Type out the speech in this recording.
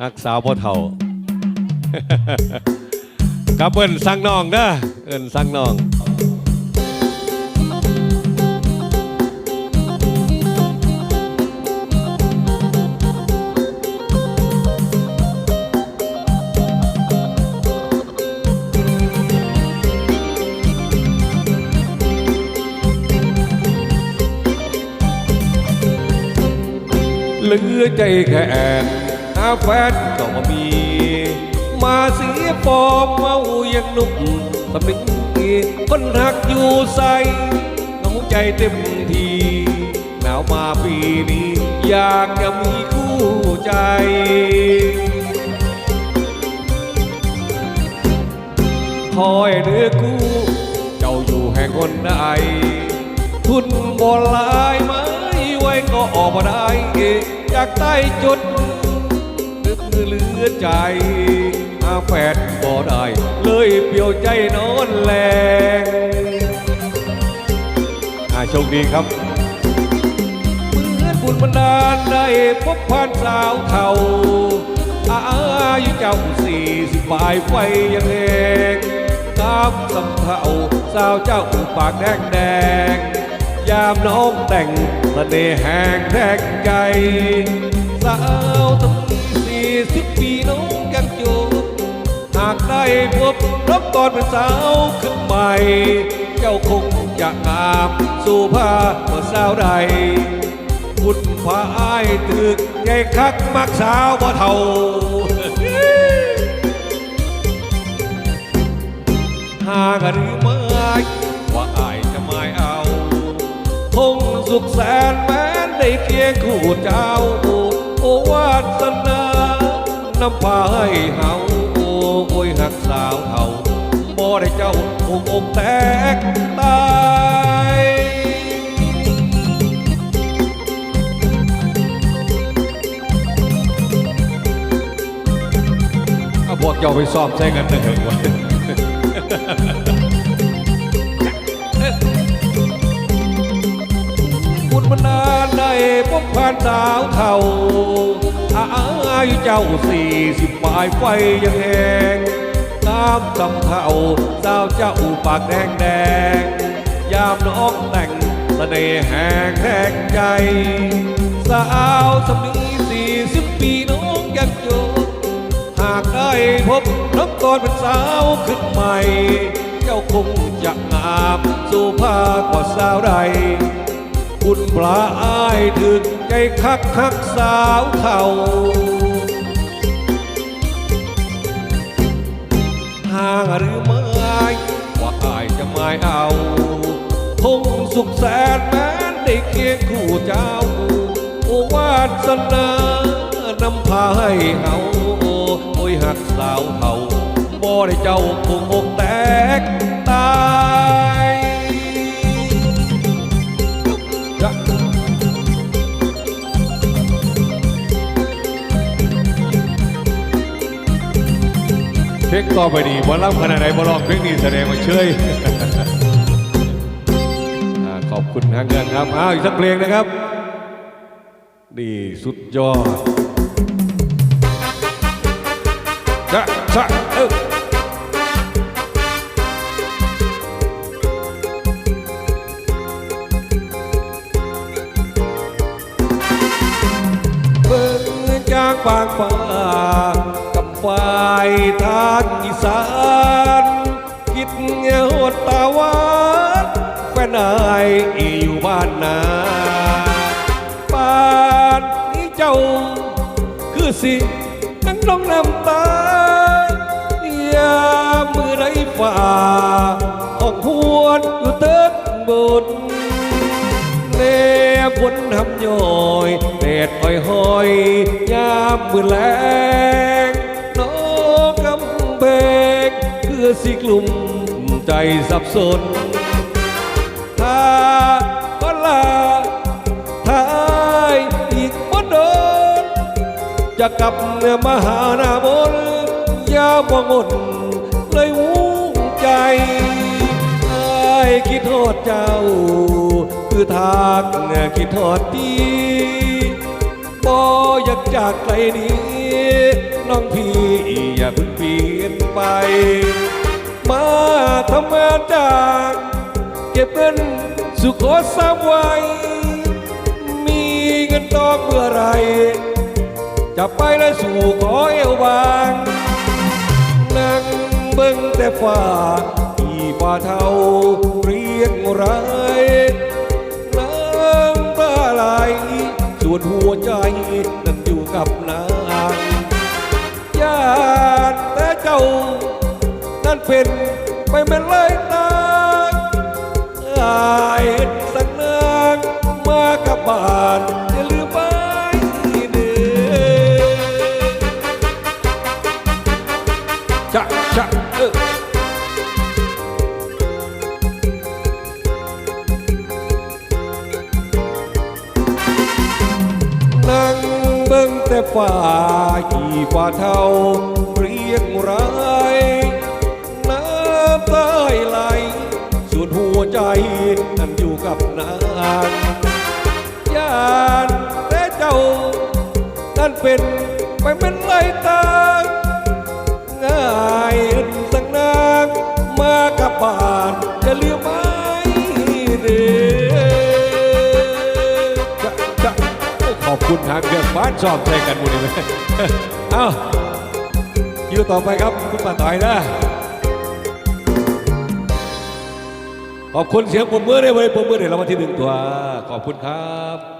ฮักสาวพ่อเฒ่ากับเอิ้นสั่งน้องเด้อเอิ้นสั่งน้องเหลือใจแค่แอน แฟนก็มี มาเสียฟอร์มเมายังหนุ่มสมิงคนรักอยู่ใส่น้องใจเต็มทีหนาวมาปีนี้ อยากจะมีคู่ใจคอยเรือกู้ เจ้าอยู่แห่งคนใดทุนบ่ลายไหมไว้ก็ออกมาได้เอะอยากได้จุด เหลือใจอาแฟนบ่ได้ เลยเปลี่ยวใจนอนแลงอาโชคดีครับเหมือนบุญบันดาลได้พบผ่านสาวเท่าอายุเจ้าสี่สิบปลายไฟยังแหงตามสำเทาสาวเจ้าปากแดงแดงยามน้องแต่งเสน่ห์แห่งแทงใจสา ได้พบรับตอนเป็นสาวขึ้นใหม่ เจ้าคงจะงามสู่ผ้าเมื่อสาวใดคุณพาอายตึกใหญ่คักมักสาวบ่เท่าหากหรือไม่ว่าอายจะไม่เอา คงสุขแสนแม้นได้เคียงคู่เจ้า โอวาสนานำพาให้เฮา หักสาวเฮาบ่ได้เจ้าคงอกแตกตายเอาพวกเจ้าไปซ้อมใช้กันเถอะวะบุญมานานได้พบผ่านสาวเท่าอายุเจ้าสี่สิบปลายไฟยังแหง น้ำกำเท่าสาวเจ้าปากแดงแดง ยามน้องแต่งเสน่ห์แห่งแทงใจ สาวสมีสี่สิบปีน้องยังโยกหากได้พบน้ำตอนเป็นสาวขึ้นใหม่ เจ้าคงจะงามสู่ภาคกว่าสาวใดคุณพระอายถึงใจคักคักสาวเท่า หากหรือไม่ว่าอายจะไม่เอาคงสุขแสนแม้นได้เคียงคู่เจ้าโอวาสนานำพาให้เอาโอ้ยหักสาวเท่าบ่ได้เจ้าคงอกแตก ลงต่อไปดีบ่รับขนาดไหนบ่ลลองเพลงนี้แสดงว่าเชยขอบคุณทางเงินครับอ้าวอีกสักเพลงนะครับนี่สุดยอดจะชะเออเบิ่งจากปากฟ้า ฝ่ายทางอีสานคิดเงาตาหวานแฟนอายอยู่บ้านนาป่านนี้เจ้า คือสินั่งน้องน้ำตายามมือไรฝ่าห้องหวนอยู่เติกบนแน่ฝนทำย้อยแดดอ่อยหอยยามมือแล สิกลุ่มใจสับสนถ้าก็ลาถ้าอีกบ่โดนจะกลับเนื้อมหานามนยามว่งนเลยหูใจไอ้คิดโทษเจ้า คือทางคิดโทษดีบออยากจากไกลนี้ น้องพี่อย่าเพิ่งเปลี่ยนไป มาทำงานจากเก็บเงินสุขโขสามวัยมีเงินตอกเมื่อไร จะไปและสู่ขอเอวบางนั่งเบิ่งแต่ฟ้าอีฟ้าเทาเรียกไรายน้ำตาไหลส่วนหัวใจนั้นอยู่กับนา เป็นไปเป็นเลยนางอายเห็นสังนางมากับบ้านอย่าลืมไปเด้อจะจะเออนั่งเบิ่งแต่ฝ่าอีฝ่าเท่าเรียกไราย นั้นอยู่กับนางยานแต่เจ้า นั่นเป็นไปเป็นไรตางง่ายสังนางมากับบ้านจะเลี้ยวไหมเด้อจะจะขอบคุณทางเครื่องบ้านชอบใจกันหมดเลยไหมเอ้าคิวต่อไปครับคุณป้าต่อยนะ ขอบคุณเสียงปรบมือได้ไว้ปรบมือได้รางวัลที่หนึ่งตัว ขอบคุณครับ